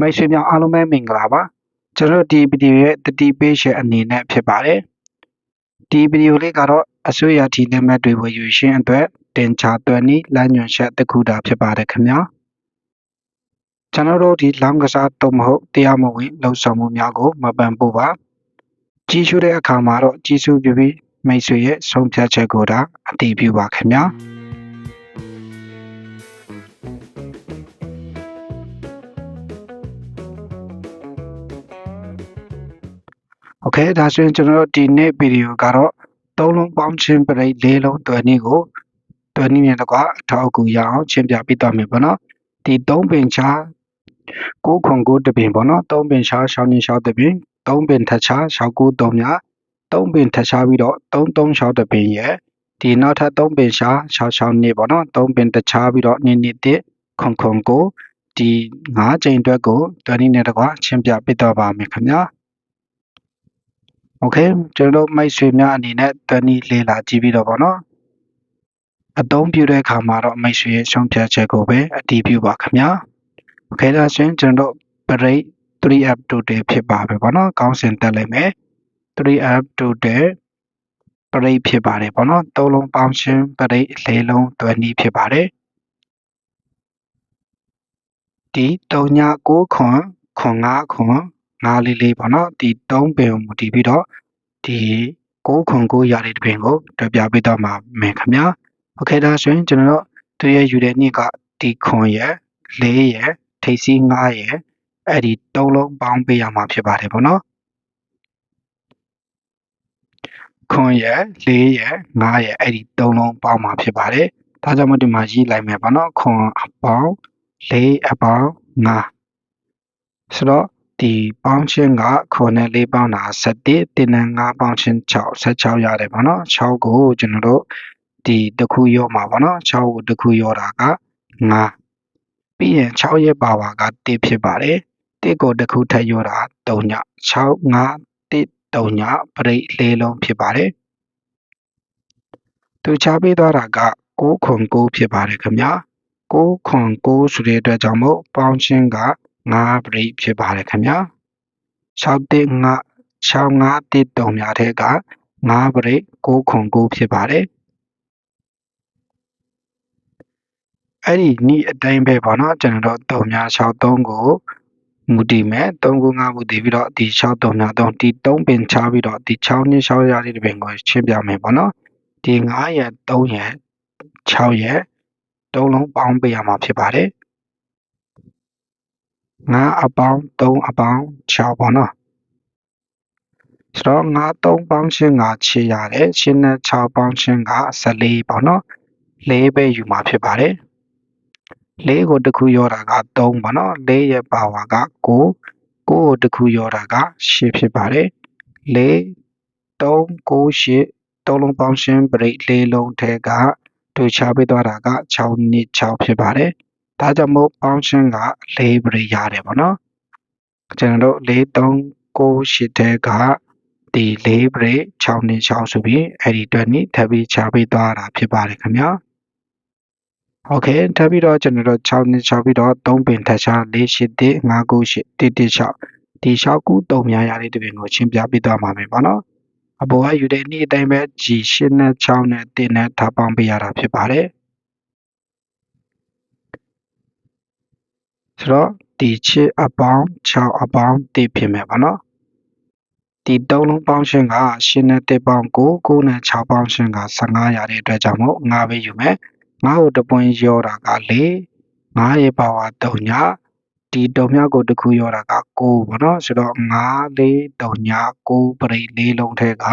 မိတ်ဆွေများအားလုံးပဲမင်္ဂလာပါကျွန်တော်တို့ဒီဗီဒီယိုရဲ့တတိပေးရှယ်အနေနဲ့ဖြစ်ပါတယ်ဒီဗီဒီယိုလေးကတော့အစိုးရထီလက်မှတ်တွေဝယ်ယူရှင်းအတွက်တင်ချသွင်းနည်းလမ်းညွှန်ချက်တစ်ခုတာဖြစ်ပါတယ်ခင်ဗျာကျွန်တော်တို့ဒီလောင်းကစားတော့မဟုတ်တရားမဝင်လှုပ်ဆောင်မှုများကိုမပန်ဖို့ပါကြီးစုတဲ့အခါမှာတော့ကြီးစုပြပြီးမိတ်ဆွေရဲ့ဆုံးဖြတ်ချက်ကိုဒါအတည်ပြုပါခင်ဗျာ ကဲဒါဆိုရင်ကျွန်တော်တို့ဒီနေ့ဗီဒီယိုကတော့သုံးလုံးပေါင်းခြင်းပရိတ်၄လုံးတွယ်နည်းကိုတွယ်နည်းနဲ့တကွာအထောက်အကူရအောင်ရှင်းပြပေးသွားမယ်ပေါ့နော်ဒီ၃ပင်ချာကိုခွန်ကိုတပင်ပေါ့နော်၃ပင်ချာရှောင်းနေရှောင်းတပင်၃ပင်ထချာရှောင်းကို၃မြ၃ပင်ထချာပြီးတော့၃၃ရှောင်းတပင်ရဲ့ဒီနောက်ထပ်၃ပင်ရှာရှောင်းရှောင်းနေပေါ့နော်၃ပင်တခြားပြီးတော့နေနေတစ်ခွန်ခွန်ကိုဒီ၅ချိန်အတွက်ကိုတွယ်နည်းနဲ့တကွာရှင်းပြပေးသွားပါမယ်ခင်ဗျာ โอเคကျွန်တော်တို့မိတ်ဆွေများအနေနဲ့တနည်းလေးလာကြည့်ပြီးတော့ဗောနော်အသုံးပြုတဲ့အခါမှာတော့မိတ်ဆွေရဲ့ရှုံးဖြတ်ချက်ကိုပဲအတည်ပြုပါခင်ဗျာโอเคဒါဆိုရင်ကျွန်တော်တို့ break 3 up total ဖြစ်ပါပဲဗောနော်ကောင်းစင်တက်လိုက်မယ်3 up total break ဖြစ်ပါတယ်ဗောနော်သုံးလုံးပေါင်းချင်း break လေးလုံးတွယ်နည်းဖြစ်ပါတယ်ဒီ3ည9ခွန်ခွန်5ခွန် 5လေးလေးပေါ့နော်ဒီ3ပင်ကိုမူတည်ပြီးတော့ဒီ6ခွန်9ရာလေးတစ်ပင်ကိုတွေ့ပြပေးတော့မှာမယ်ခင်ဗျာโอเคဒါဆိုရင်ကျွန်တော်တို့သူရဲ့ယူတဲ့နေ့ကဒီခွန်ရဲ့4ရဲ့ထိပ်စီး9ရဲ့အဲ့ဒီ3လုံးပေါင်းပေးရမှာဖြစ်ပါတယ်ပေါ့နော်ခွန်ရဲ့4ရဲ့9ရဲ့အဲ့ဒီ3လုံးပေါင်းမှာဖြစ်ပါတယ်ဒါကြောင့်မို့ဒီမှာရေးလိုက်မယ်ပေါ့နော်ခွန်အပေါင်း4အပေါင်း9ဆိုတော့ ဒီပေါင်းချင်းကခွန်နဲ့4ပေါင်းတာ7တင်းနဲ့5ပေါင်းချင်း6 16ရတယ်ပေါ့နော်6ကိုကျွန်တော်တို့ဒီတစ်ခုရောမှာပေါ့နော်6ကိုတစ်ခုရောတာက5ပြီးရင်6ရဲ့ပါဝါက1ဖြစ်ပါတယ်1ကိုတစ်ခုထပ်ရောတာ3ည6 5 1 3ညပရိတ်လေးလုံးဖြစ်ပါတယ်သူချပေးသွားတာက6ခွန်9ဖြစ်ပါတယ်ခင်ဗျာ6ခွန်9ဆိုတဲ့အတွက်ကြောင့်မို့ပေါင်းချင်းက 5ပရိတ်ဖြစ်ပါတယ်ခင်ဗျာ6တိ5 6 5တိ3များထဲက5ပရိတ်6ခွန်9ဖြစ်ပါတယ်အဲ့ဒီနီးအတိုင်းပဲပေါ့နော်ကျွန်တော်တို့3များ6 3ကိုမူတည်မဲ့3ခု5မူတည်ပြီးတော့ဒီ6 3များ3ဒီ3ပင်ချပြီးတော့ဒီ6နှစ်6ရာလေးတစ်ပင်ကိုရှင်းပြမယ်ပေါ့နော်ဒီ9ရက်3ရက်6ရက်3လုံးပေါင်းပေးရမှာဖြစ်ပါတယ် 9အပေါင်း3အပေါင်း6ပေါ့နော်ဆိုတော့9 3ပေါင်းချင်းက6ရတယ်ရှင်းနဲ့6ပေါင်းချင်းက14ပေါ့နော်4ပဲယူမှာဖြစ်ပါတယ်4ကိုတစ်ခုရောတာက3ပေါ့နော်4ရဲ့ပါဝါက9 9ကိုတစ်ခုရောတာက10ဖြစ်ပါတယ်4 3 9 8 3လုံးပေါင်းရှင်းပရိတ်၄လုံးထဲကတူချပေးသွားတာက6နှစ်6ဖြစ်ပါတယ် ဒါကြောင့်မို့ပေါင်းရှင်းက၄ပရိတ်ရတယ်ပေါ့နော်ကျွန်တော်တို့4 3 9 8ထဲကဒီ၄ပရိတ်6နှစ်6ဆိုပြီးအဲ့ဒီအတွက်နိထပ်ပြီးချပေးသွားတာဖြစ်ပါတယ်ခင်ဗျာโอเคထပ်ပြီးတော့ကျွန်တော်တို့6နှစ်6ပြီးတော့3ပင်ထပ်ချ4 8 1 5 9 8 1 1 6ဒီ6ခု3များရတဲ့တပင်ကိုရှင်းပြပေးသွားမှာမယ်ပေါ့နော်အပေါ်ကယူတဲ့နေ့အတိုင်းပဲ G 8နဲ့6နဲ့1နဲ့ထားပေါင်းပေးရတာဖြစ်ပါတယ် ဆိုတော့ဒီချစ်အပေါင်း6အပေါင်း1ဖြစ်မယ်ပေါ့နော်ဒီသုံးလုံးပေါင်းရှင်းက8နဲ့1ပေါင်း9 9နဲ့6ပေါင်းရှင်းက15ရတဲ့အတွက်ကြောင့်မို့9ပဲယူမယ်9ကိုတပွင့်ရောတာက4 9ရဲ့ပါဝါ3ညဒီတုံမြောက်ကိုတစ်ခုရောတာက9ပေါ့နော်ဆိုတော့9 4တုံည9ပရိတ်၄လုံးထဲက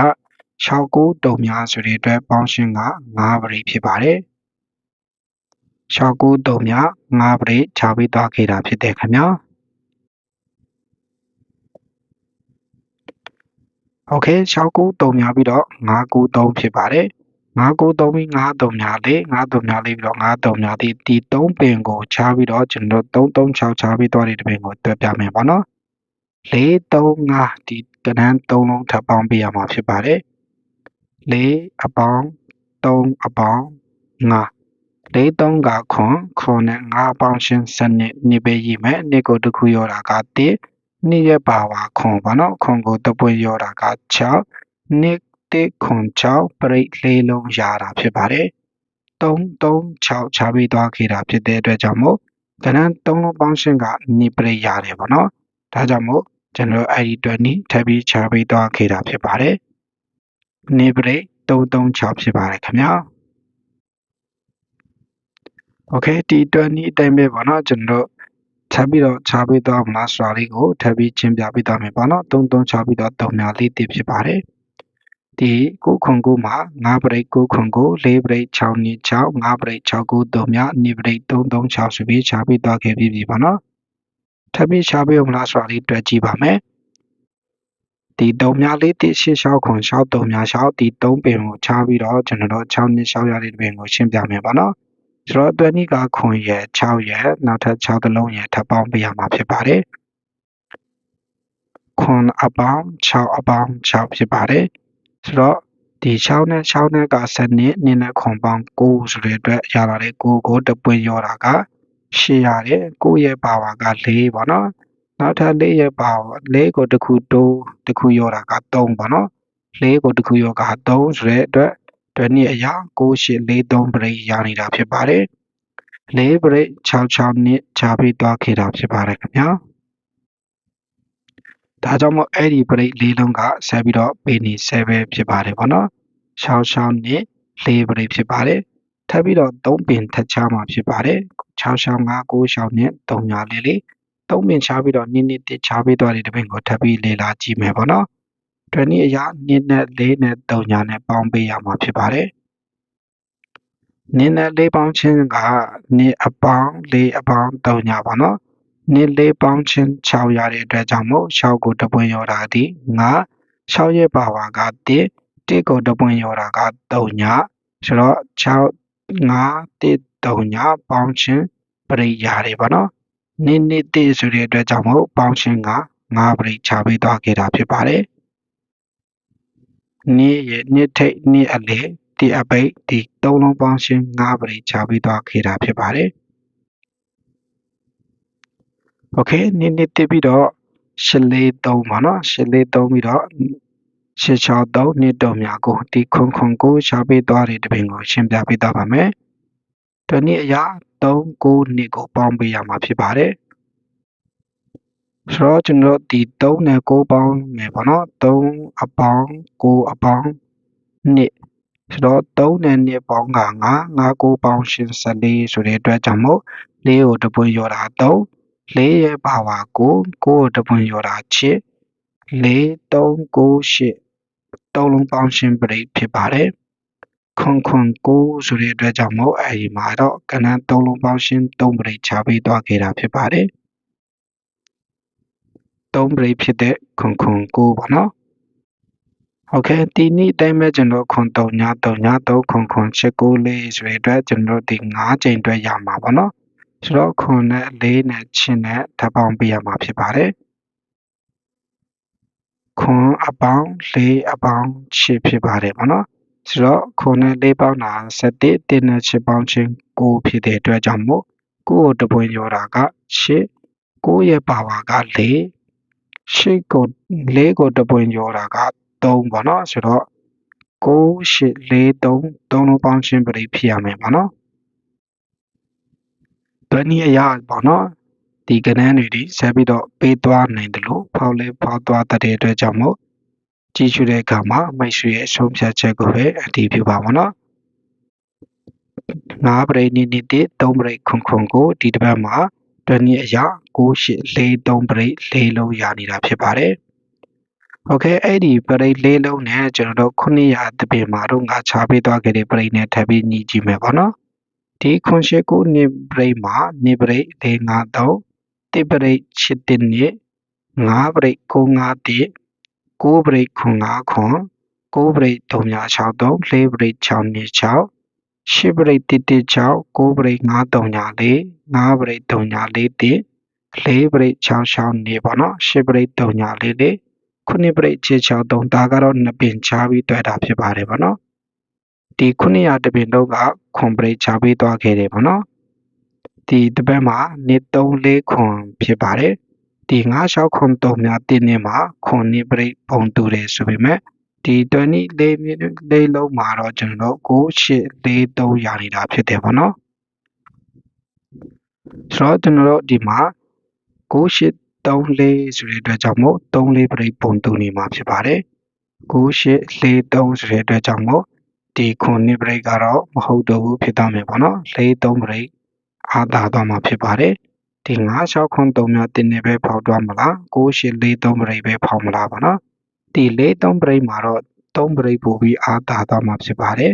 6 9တုံများဆိုတဲ့အတွက်ပေါင်းရှင်းက9ပရိတ်ဖြစ်ပါတယ် 6 9တုံများ9ပရိတ်ခြားပြီးသွားခဲ့တာဖြစ်တယ်ခင်ဗျာโอเค6 9တုံများပြီးတော့9 9 3ဖြစ်ပါတယ်9 9 3ပြီး9 3များလေး9 3များလေးပြီးတော့9 3များဒီဒီ3ပင်ကိုခြားပြီးတော့ကျွန်တော်တို့3 3 6ခြားပြီးသွားတဲ့တပင်ကိုတွက်ပြမယ်ပေါ့နော်4 3 5ဒီကဏ္ဍ3လုံးထပ်ပေါင်းပေးရမှာဖြစ်ပါတယ်4အပေါင်း3အပေါင်း5 လေးသုံးကခွန်ခွန်နဲ့ငါးပေါင်းရှင်စနစ်နှစ်ပဲရေးမယ်နှစ်ကိုတစ်ခုရောတာကတိနှစ်ရက်ပါဝါခွန်ပေါ့နော်ခွန်ကိုတပွင့်ရောတာက6နှစ်တိခွန်6ပရိတ်လေးလုံးရတာဖြစ်ပါတယ်3 3 6ချပြီးသွားခဲ့တာဖြစ်တဲ့အတွက်ကြောင့်မို့ကဏ္ဍ3လုံးပေါင်းရှင်ကနှစ်ပရိတ်ရတယ်ပေါ့နော်ဒါကြောင့်မို့ကျွန်တော်အဲ့ဒီအတွက်နီးထပ်ပြီးချပြီးသွားခဲ့တာဖြစ်ပါတယ်နှစ်ပရိတ်336ဖြစ်ပါတယ်ခင်ဗျာ Okay ဒီအတွက်ဒီအတိုင်းပဲပေါ့နော်ကျွန်တော်တို့ထပ်ပြီးတော့ခြားပေးသွားမလားဆိုတာလေးကိုထပ်ပြီးချင်းပြပေးသွားမယ်ပေါ့နော်3 3ခြားပြီးတော့3များလေးတိဖြစ်ပါတယ်ဒီကိုခွန်ကိုမှာ9ဘရိတ်ကိုခွန်ကို4ဘရိတ်6နှစ်6 9ဘရိတ်6ကို3များ2ဘရိတ်3 3 6ဆိုပြီးခြားပေးသွားခဲ့ပြီပြီပေါ့နော်ထပ်ပြီးခြားပေးအောင်လားဆိုတာလေးတွေ့ကြည့်ပါမယ်ဒီ3များလေးတိ6 6ခွန်6 3များ6ဒီ3ပင်ကိုခြားပြီးတော့ကျွန်တော်တို့6နှစ်6ရတဲ့ပင်ကိုရှင်းပြမယ်ပေါ့နော် ဆိုတော့အတွက်နီးကခွန်ရဲ့6ရဲ့နောက်ထပ်6တလုံးရဲ့ထပ်ပေါင်းပေးရမှာဖြစ်ပါတယ်ခွန်အပေါင်း6အပေါင်း6ဖြစ်ပါတယ်ဆိုတော့ဒီ6နဲ့6နဲ့က7နှစ်နင်းနဲ့ခွန်ပေါင်း9ဆိုတဲ့အတွက်ရလာတဲ့9ကိုတပွင့်ရောတာက8ရတယ်9ရဲ့ပါဝါက4ပေါ့နော်နောက်ထပ်4ရဲ့ပါဝါ4ကိုတစ်ခုတိုးတစ်ခုရောတာက3ပေါ့နော်4ကိုတစ်ခုရောက3ဆိုတဲ့အတွက် တွနည်းအရာ6843ပရိရနေတာဖြစ်ပါတယ်၄ပရိ66နှစ်ခြားပြီးသွားခဲ့တာဖြစ်ပါတယ်ခင်ဗျာဒါကြောင့်မို့အဲ့ဒီပရိလေးလုံးကဆက်ပြီးတော့ပေနီ7ပဲဖြစ်ပါတယ်ပေါ့နော်66နှစ်၄ပရိဖြစ်ပါတယ်ထပ်ပြီးတော့3ပင်ထပ်ချမှာဖြစ်ပါတယ်665 96နဲ့3ညာလေးလေး3ပင်ချပြီးတော့နည်းနည်းတစ်ချပြီးသွားတဲ့တပင်ကိုထပ်ပြီးလေ့လာကြည့်မယ်ပေါ့နော်။ ဒီနေ့အရာ2နဲ့4နဲ့3ညာနဲ့ပေါင်းပေးရမှာဖြစ်ပါတယ်။နင်းနဲ့4ပေါင်းချင်းက2အပေါင်း4အပေါင်း3ညာပါနော်။နင်း4ပေါင်းချင်း6ရတဲ့အတွက်ကြောင့်မို့6ကိုတပွင့်ရောတာဒီ9 6ရဲ့ပါဝါက1 1ကိုတပွင့်ရောတာက3ညာဆိုတော့6 5 1 3ညာပေါင်းချင်းပရိယာတွေပါနော်။နင်းနစ်တည်ဆိုတဲ့အတွက်ကြောင့်မို့ပေါင်းချင်းက9ပရိချပေးသွားခဲ့တာဖြစ်ပါတယ်။ နေ့ရဲ့နေ့ထိတ်နေ့အလယ်ဒီအပိတ်ဒီသုံးလုံးပေါင်းရှင်း၅ပရိချပြီးသွားခဲ့တာဖြစ်ပါတယ်။ Okay နေ့နေ့တက်ပြီးတော့ရှစ်လေးသုံးပါနော်ရှစ်လေးသုံးပြီးတော့ရှစ်ချောင်းသုံးနေ့တော်များကိုဒီခွန်ခွန်ကိုရှာပေးသွားတဲ့တပင်ကိုရှင်းပြပေးသွားပါမယ်။ဒီနေ့အရာ3 9နှစ်ကိုပေါင်းပေးရမှာဖြစ်ပါတယ်။ ဆိုတော့ကျွန်တော်တို့ဒီ3နဲ့9ပေါင်းမယ်ပေါ့နော်3အပေါင်း9အပေါင်း2ဆိုတော့3နဲ့2ပေါင်းက9 9 9ပေါင်း84ဆိုတဲ့အတွက်ကြောင့်မို့4ကိုတပွင့်ရောတာ3 4ရဲ့ပါဝါ9 9ကိုတပွင့်ရောတာ6 4 3 9 8သုံးလုံးပေါင်းရှင်းပရိဖြစ်ပါတယ်ခွန်ခွန်ကိုဆိုတဲ့အတွက်ကြောင့်မို့အဲဒီမှာတော့ကဏ္ဍသုံးလုံးပေါင်းရှင်းသုံးပရိချပေးသွားခဲ့တာဖြစ်ပါတယ် 3 break ဖြစ်တဲ့ခွန်ခွန်6ပေါ့နော်ဟုတ်ကဲ့ဒီနေ့အတိုင်းပဲကျွန်တော်ခွန်3ည3ည3ခွန်ခွန်6 9လေးဆိုတဲ့အတွက်ကျွန်တော်ဒီ5ချိန်အတွက်ရမှာပေါ့နော်ဆိုတော့ခွန်နဲ့၄နဲ့ချင်းနဲ့ဓာတ်ပေါင်းပြရမှာဖြစ်ပါတယ်ခွန်အပေါင်း၄အပေါင်း6ဖြစ်ပါတယ်ပေါ့နော်ဆိုတော့ခွန်နဲ့၄ပေါင်းတာ7တင်းနဲ့6ပေါင်းချင်း9ဖြစ်တဲ့အတွက်ကြောင့်မို့ကိုကိုတပွင့်ရောတာက6 9ရဲ့ပါဝါက4 ရှစ်ကို၄ကိုတပွင့်ရောတာက3ပေါ့နော်ဆိုတော့9 8 4 3 3လုံးပေါင်းချင်းပရိဖြစ်ရမယ်ပေါ့နော်ဘယ်နည်းအရာပေါ့နော်ဒီကဏ္ဍတွေဒီဆက်ပြီးတော့ပေးသွားနိုင်တယ်လို့ဖောက်လေးဖောက်သွားတဲ့အတွက်ကြောင့်မို့ကြည့်ရှုတဲ့အခါမှာမိတ်ဆွေရဲ့အဆုံးဖြတ်ချက်ကိုပဲအတည်ပြုပါပါနော်၅ပရိနိနိတိ၃ပရိခွန်ခွန်ကိုဒီတစ်ပတ်မှာတွနည်းအရာ 9843ပရိတ်၄လုံးရနေတာဖြစ်ပါတယ်။ Okay အဲ့ဒီပရိတ်၄လုံးနဲ့ကျွန်တော်တို့900တပင်မှာတော့ငါချပေးသွားခဲ့တဲ့ပရိတ်နဲ့ထပ်ပြီးညီကြည့်မယ်ပေါ့နော်။ဒီ989နှစ်ပရိတ်မှာနှစ်ပရိတ်453တစ်ပရိတ်712နှစ်9ပရိတ်951 9ပရိတ်959 9ပရိတ်363 4ပရိတ်626 10ပရိတ်116 9ပရိတ်5394 9ပရိတ်341 ၄ပရိတ်6 6နေပေါ့နော်၈ပရိတ်3ညာလေးလေး9ပရိတ်6 6 3ဒါကတော့နှစ်ပင်ချပြီးတွေ့တာဖြစ်ပါတယ်ပေါ့နော်ဒီ900တပင်တော့ကခွန်ပရိတ်ချပြီးသွားခဲ့တယ်ပေါ့နော်ဒီတပတ်မှာနေ3 4ခွန်ဖြစ်ပါတယ်ဒီ9 6ခွန်3များတင်းနေမှာခွန်နေပရိတ်ပုံတူတယ်ဆိုပေမဲ့ဒီ24မိနစ်လေးလုံးမှာတော့ကျွန်တော်တို့6843ရာနေတာဖြစ်တယ်ပေါ့နော်ဆိုတော့ကျွန်တော်တို့ဒီမှာ 9834ဆိုတဲ့အတွက်ကြောင့်မို့34ပရိတ်ပုံတူနေမှာဖြစ်ပါတယ်9843ဆိုတဲ့အတွက်ကြောင့်မို့ဒီခုနှစ်ပရိတ်ကတော့မဟုတ်တော့ဘူးဖြစ်သွားမယ်ပေါ့နော်43ပရိတ်အားသာသွားမှာဖြစ်ပါတယ်ဒီ96ခွန်3များတင်းနေပဲဖောက်သွားမလား9843ပရိတ်ပဲဖောက်မလားပေါ့နော်ဒီ43ပရိတ်မှာတော့3ပရိတ်ပို့ပြီးအားသာသွားမှာဖြစ်ပါတယ်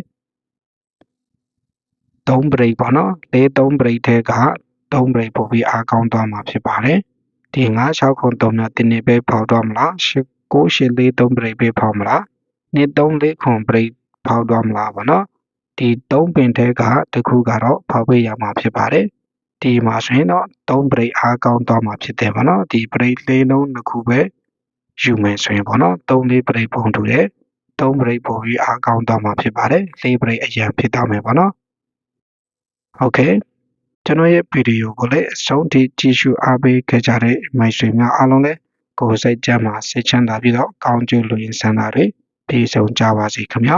3ပရိတ်ပေါ့နော်43ပရိတ်ထဲက သုံးပေပိုပြီးအားကောင်းသွားမှာဖြစ်ပါတယ်။ဒီ9 6ခု3နဲ့တင်းနေပဲဖောက်သွားမလား။9 8 4 3ပဲပဲဖောက်မလား။2 3 4ခုပဲဖောက်သွားမလားပေါ့နော်။ဒီ3ပင်ထဲကတစ်ခုကတော့ဖောက်ပေးရမှာဖြစ်ပါတယ်။ဒီမှာဆိုရင်တော့3ပဲအားကောင်းသွားမှာဖြစ်တယ်ပေါ့နော်။ဒီပဲလေးလုံးတစ်ခုပဲယူမယ်ဆိုရင်ပေါ့နော်။3 4ပဲပုံထူတယ်။သုံးပရိတ်ပုံပြီးအားကောင်းသွားမှာဖြစ်ပါတယ်။လေးပရိတ်အရန်ဖြစ်သွားမယ်ပေါ့နော်။ဟုတ်ကဲ့။ ကျွန်တော်ရဲ့ဗီဒီယိုကိုလည်းအဆုံးထိကြည့်ရှုအားပေးခဲ့ကြတဲ့မိုက်ဆွေများအားလုံးလည်းကိုယ်စိတ်ကြမ်းမှာစိတ်ချမ်းသာပြီးတော့ကောင်းကျိုးလူရင်းဆန္ဒတွေပြည့်စုံကြပါစေခင်ဗျာ